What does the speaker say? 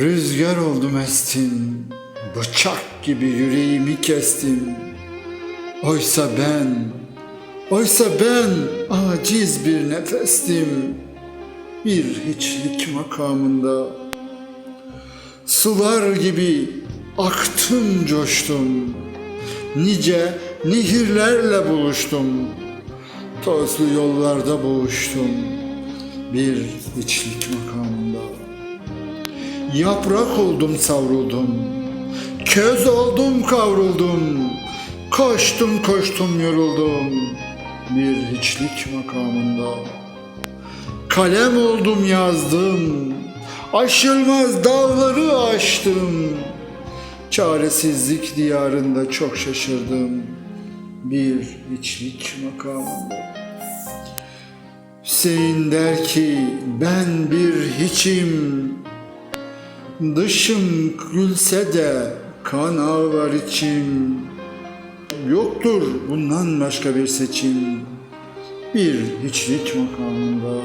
Rüzgar oldum estim, bıçak gibi yüreğimi kestim. Oysa ben, oysa ben aciz bir nefestim. Bir hiçlik makamında. Sular gibi aktım coştum. Nice nehirlerle buluştum. Tozlu yollarda boğuştum. Bir hiçlik makamında. Yaprak oldum savruldum. Köz oldum kavruldum. Koştum koştum yoruldum. Bir hiçlik makamında. Kalem oldum yazdım. Aşılmaz dağları aştım. Çaresizlik diyarında çok şaşırdım. Bir hiçlik makamında. Hüseyin der ki ben bir hiçim. Dışım gülse de kan ağlar içim. Yoktur bundan başka bir seçim. Bir hiçlik makamında